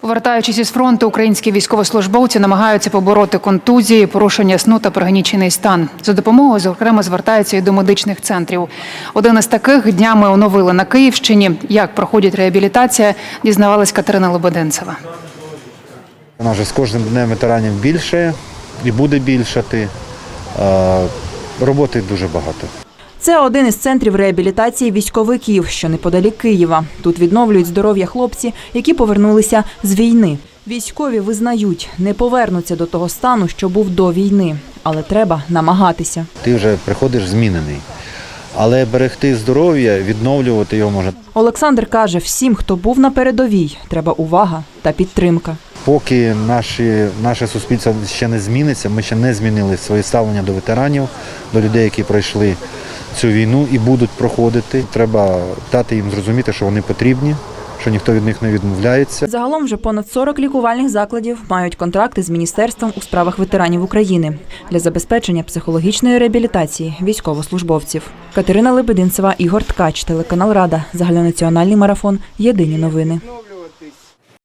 Повертаючись із фронту, українські військовослужбовці намагаються побороти контузії, порушення сну та пригнічений стан. За допомогою зокрема звертаються і до медичних центрів. Один із таких днями оновили на Київщині. Як проходить реабілітація, дізнавалась Катерина Лободенцева. Вона вже з кожним днем ветеранів більше і буде більшати. Е, Роботи дуже багато. Це один із центрів реабілітації військовиків, що неподалік Києва. Тут відновлюють здоров'я хлопці, які повернулися з війни. Військові визнають, не повернуться до того стану, що був до війни, але треба намагатися. Ти вже приходиш змінений. Але берегти здоров'я, відновлювати його може. Олександр каже, всім, хто був на передовій, треба увага та підтримка. Поки наші, наше суспільство ще не зміниться, ми ще не змінили своє ставлення до ветеранів, до людей, які пройшли цю війну і будуть проходити. Треба дати їм зрозуміти, що вони потрібні, що ніхто від них не відмовляється. Загалом вже понад 40 лікувальних закладів мають контракти з міністерством у справах ветеранів України для забезпечення психологічної реабілітації військовослужбовців. Катерина Лебединцева, Ігор Ткач, телеканал Рада, загальнонаціональний марафон. Єдині новини.